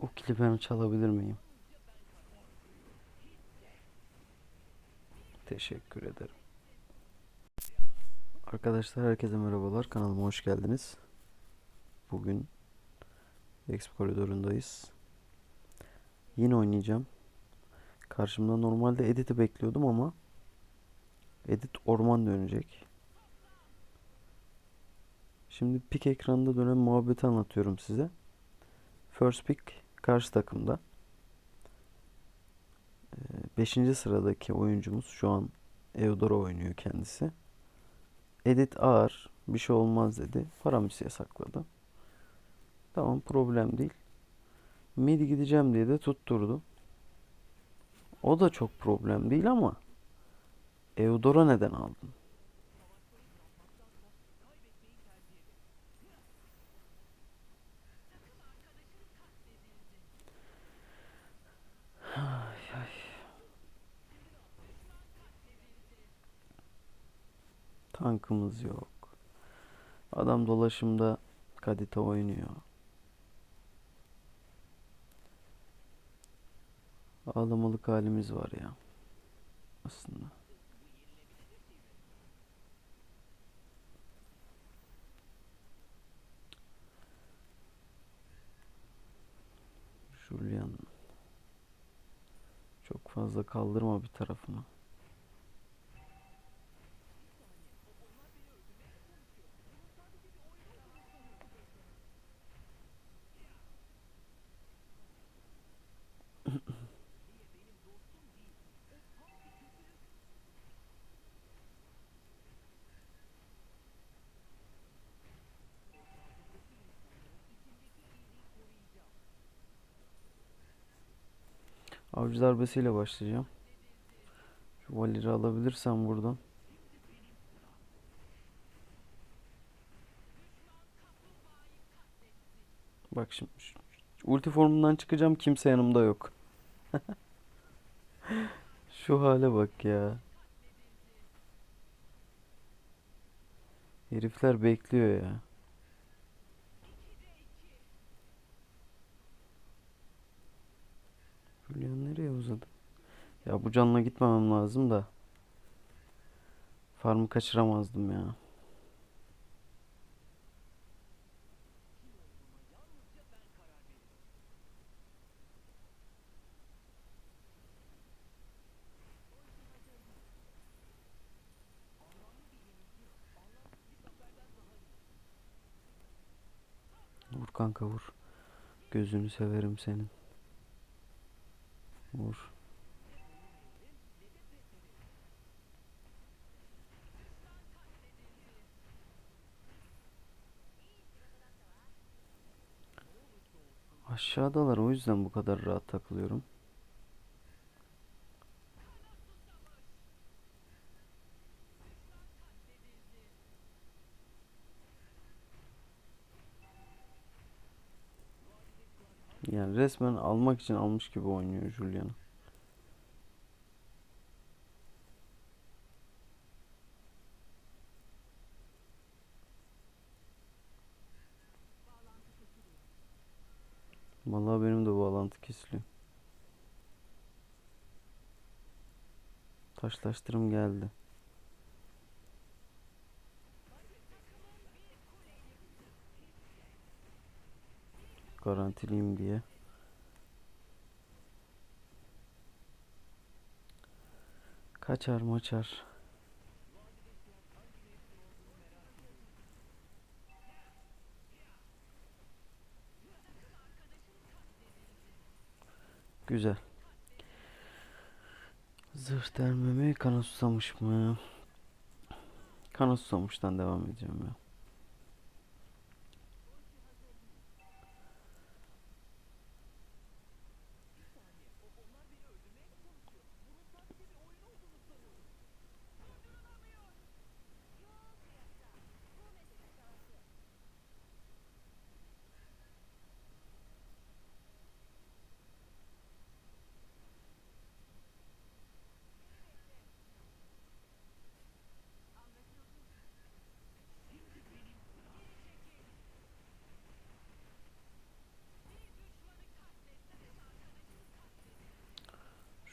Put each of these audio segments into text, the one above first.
O ben çalabilir miyim? Teşekkür ederim. Arkadaşlar herkese merhabalar. Kanalıma hoş geldiniz. Bugün Expo koridorundayız. Yine oynayacağım. Karşımda normalde Edit'i bekliyordum ama Edit orman dönecek. Şimdi pik ekranında dönen muhabbeti anlatıyorum size. First pick karşı takımda. 5. sıradaki oyuncumuz şu an Eudora oynuyor kendisi. Edit ağır bir şey olmaz dedi. Paramisi yasakladı. Tamam problem değil. Mid gideceğim diye de tutturdu. O da çok problem değil ama Eudora neden aldın? Tankımız yok. Adam dolaşımda Kadita oynuyor. Ağlamalık halimiz var ya. Aslında. Julian. Çok fazla kaldırma bir tarafını. Avcı darbesiyle başlayacağım. Şu Valir'i alabilirsem buradan. Bak şimdi ulti formundan çıkacağım kimse yanımda yok. Şu hale bak ya. Herifler bekliyor ya. Julian nereye uzadı? Ya bu canla gitmemem lazım da. Farmı kaçıramazdım ya. Vur kanka vur. Gözünü severim senin. Vur. Aşağıdalar o yüzden bu kadar rahat takılıyorum. Yani resmen almak için almış gibi oynuyor Julian. Vallahi benim de bağlantı kesiliyor. Taşlaştırım geldi. Garantiliyim diye. Kaçar maçar. Güzel. Zırh delme mi? Kana susamış mı? Kana susamıştan devam edeceğim ya.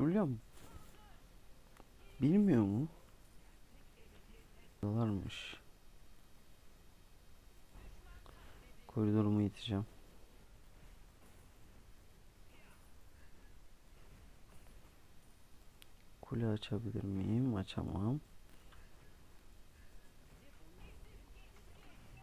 Julian bilmiyor mu? Dalarmış. Koridorumu iteceğim. Kule açabilir miyim? Açamam.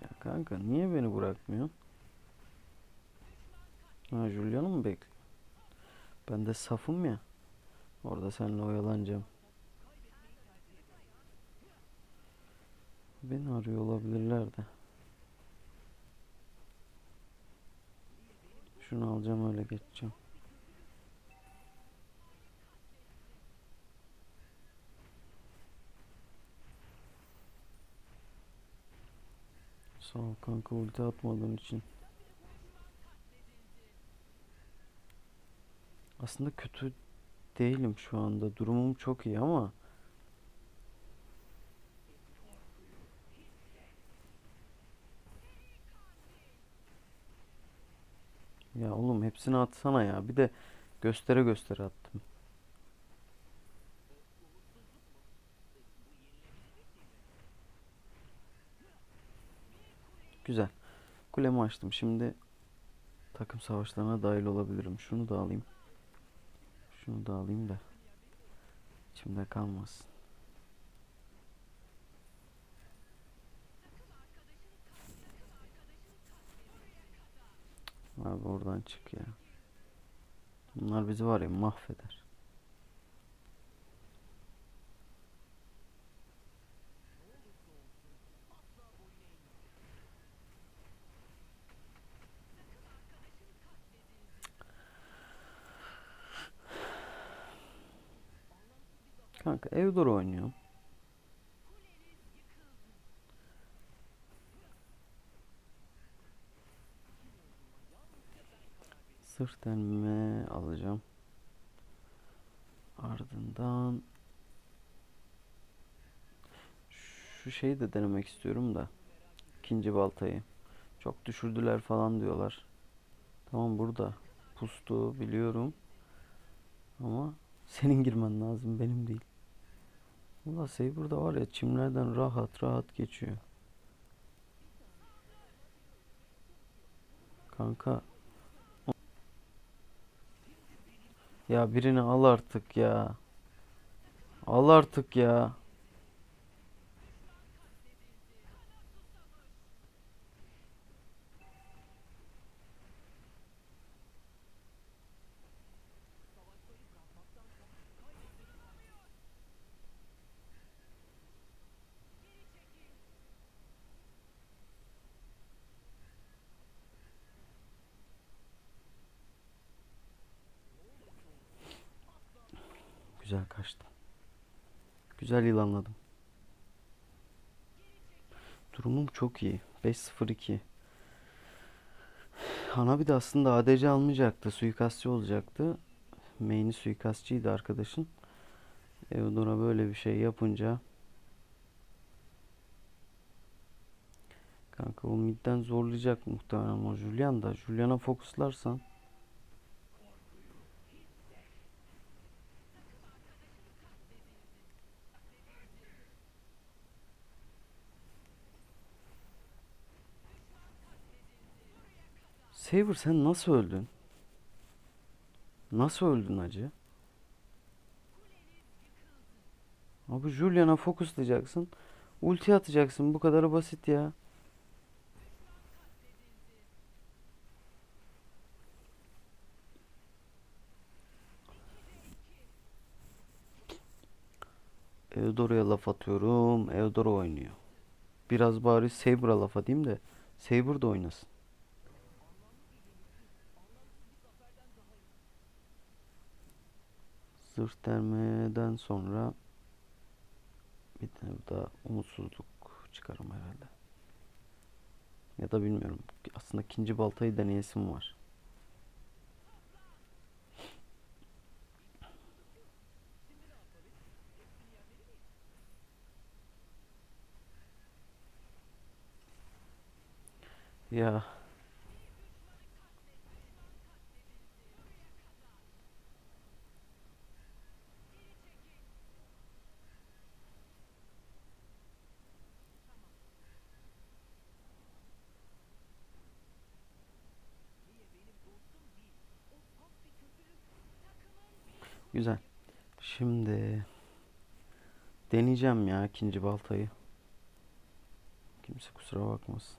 Ya kanka niye beni bırakmıyor? Ha Julian'ı mı bekliyor? Ben de safım ya. Orada seninle oyalanacağım. Beni arıyor olabilirler de. Şunu alacağım öyle geçeceğim. Sağ ol kanka ulti atmadığın için. Aslında kötü değilim şu anda. Durumum çok iyi ama ya oğlum hepsini atsana ya. Bir de göstere göstere attım. Güzel. Kulemi açtım. Şimdi takım savaşlarına dahil olabilirim. Şunu da alayım. Şunu da alayım da içimde kalmasın. Abi oradan çık ya. Bunlar bizi var ya mahveder. Kanka Eudor oynuyor. Sırt delme alacağım. Ardından şu şeyi de denemek istiyorum da ikinci baltayı. Çok düşürdüler falan diyorlar. Tamam burada pustu biliyorum. Ama senin girmen lazım benim değil. Valla Saber'da var ya çimlerden rahat rahat geçiyor. Kanka. Ya birini al artık ya. Al artık ya. Güzel kaçtım. Güzel yılanladım. Durumum çok iyi. 5-0-2. Hanabi de aslında ADC almayacaktı. Suikastçı olacaktı. Main'i suikastçıydı arkadaşın. Eudora böyle bir şey yapınca Kanka o midden zorlayacak muhtemelen o Julian da. Julian'a fokuslarsan Saber sen nasıl öldün? Nasıl öldün acı? Abi Julian'a fokuslayacaksın. Ulti atacaksın. Bu kadar basit ya. Eudora'ya laf atıyorum. Eudora oynuyor. Biraz bari Saber'a laf atayım da Saber da oynasın. Delmeden sonra bir tane daha umutsuzluk çıkarım herhalde. Ya da bilmiyorum. Aslında ikinci baltayı deneyesim var. Ya Güzel. Şimdi deneyeceğim ya ikinci baltayı. Kimse kusura bakmasın.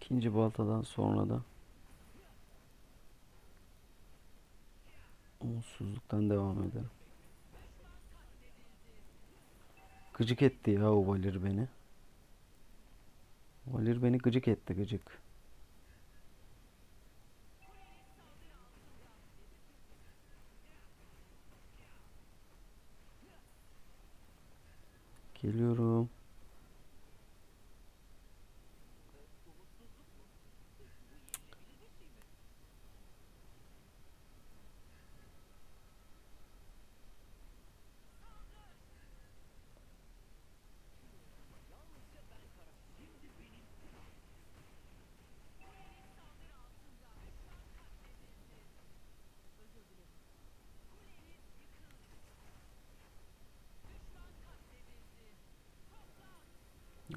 İkinci baltadan sonra da umutsuzluktan devam ederim. Gıcık etti ya o Valir beni. Valir beni gıcık etti gıcık. Geliyorum.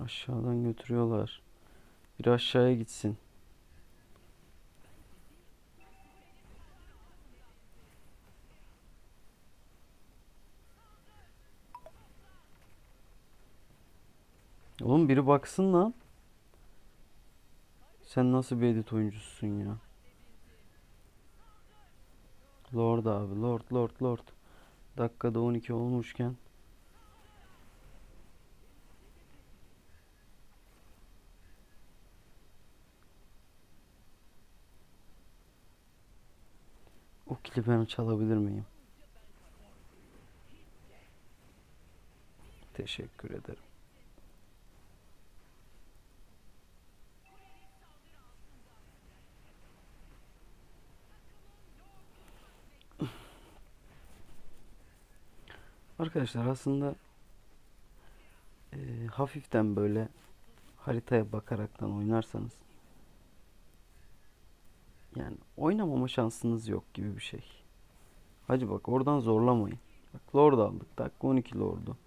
Aşağıdan götürüyorlar. Bir aşağıya gitsin. Oğlum biri baksın lan. Sen nasıl bir edit oyuncusun ya? Lord abi, Lord, Lord, Lord. Dakikada 12 olmuşken. O ben çalabilir miyim? Teşekkür ederim. Arkadaşlar aslında e, hafiften böyle haritaya bakaraktan oynarsanız yani oynamama şansınız yok gibi bir şey. Hacı bak oradan zorlamayın. Bak Lord aldık. Dakika 12 Lord'u.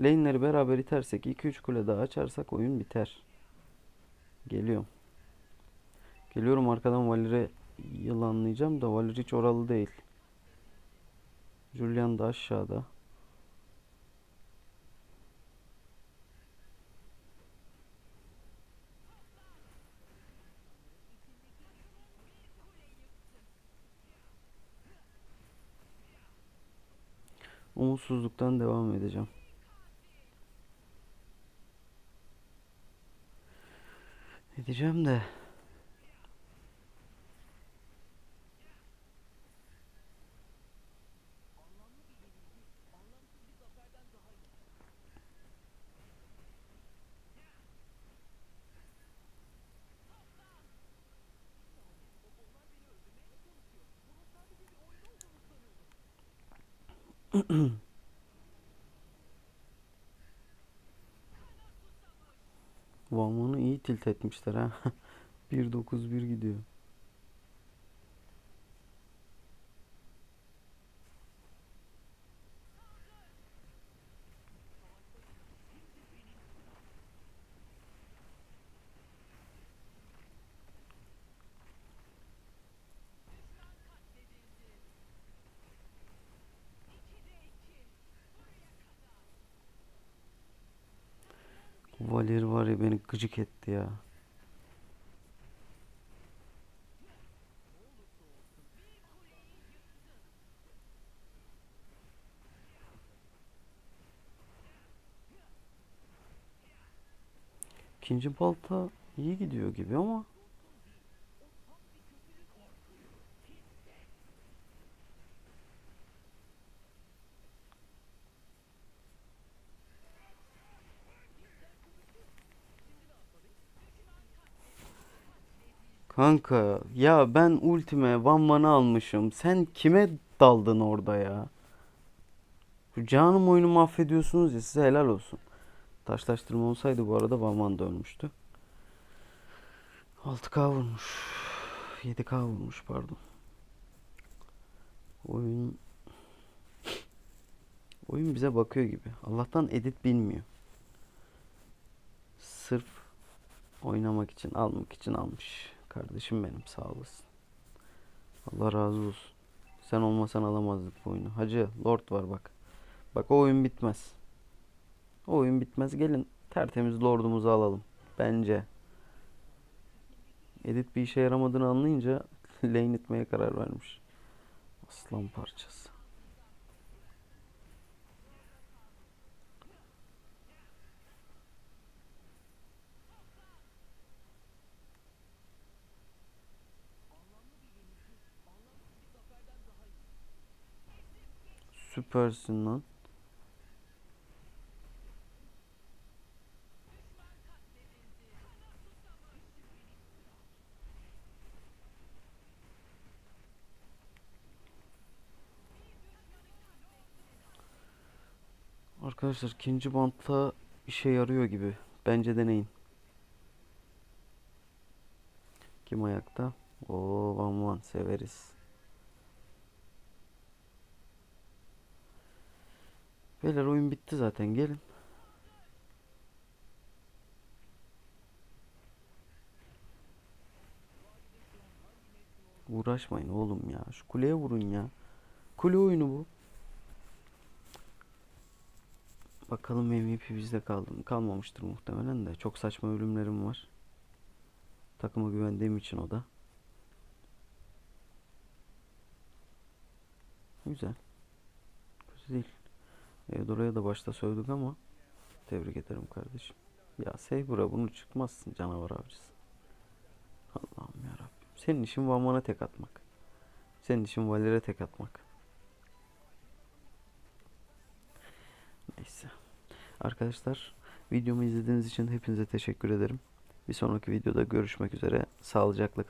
Lane'leri beraber itersek 2-3 kule daha açarsak oyun biter. Geliyorum. Geliyorum arkadan Valir'e yılanlayacağım da Valir hiç oralı değil. Julian da aşağıda. Umutsuzluktan devam edeceğim. Edeceğim de Vanman'ı iyi tilt etmişler ha. 1.9.1 gidiyor. Valir var ya beni gıcık etti ya. İkinci balta iyi gidiyor gibi ama Kanka ya ben ultime Van Van'ı almışım. Sen kime daldın orada ya? Şu canım oyunu mahvediyorsunuz ya size helal olsun. Taşlaştırma olsaydı bu arada Van Van da ölmüştü. 6K vurmuş. 7K vurmuş pardon. Oyun oyun bize bakıyor gibi. Allah'tan edit bilmiyor. Sırf oynamak için almak için almış. Kardeşim benim sağ olasın. Allah razı olsun. Sen olmasan alamazdık bu oyunu. Hacı Lord var bak. Bak o oyun bitmez. O oyun bitmez. Gelin tertemiz Lord'umuzu alalım. Bence. Edit bir işe yaramadığını anlayınca lane itmeye karar vermiş. Aslan parçası. Süpersin lan. Arkadaşlar ikinci bantta işe yarıyor gibi. Bence deneyin. Kim ayakta? Oo Van severiz. Beyler oyun bitti zaten gelin. Uğraşmayın oğlum ya. Şu kuleye vurun ya. Kule oyunu bu. Bakalım MVP bizde kaldı mı? Kalmamıştır muhtemelen de. Çok saçma ölümlerim var. Takıma güvendiğim için o da. Güzel. Kötü değil. Eudora'ya da başta sövdük ama tebrik ederim kardeşim. Ya Saber'a bunu çıkmazsın canavar avcısı. Allah'ım ya Senin işin Vanvan'a tek atmak. Senin işin Valer'e tek atmak. Neyse. Arkadaşlar videomu izlediğiniz için hepinize teşekkür ederim. Bir sonraki videoda görüşmek üzere. Sağlıcakla kalın.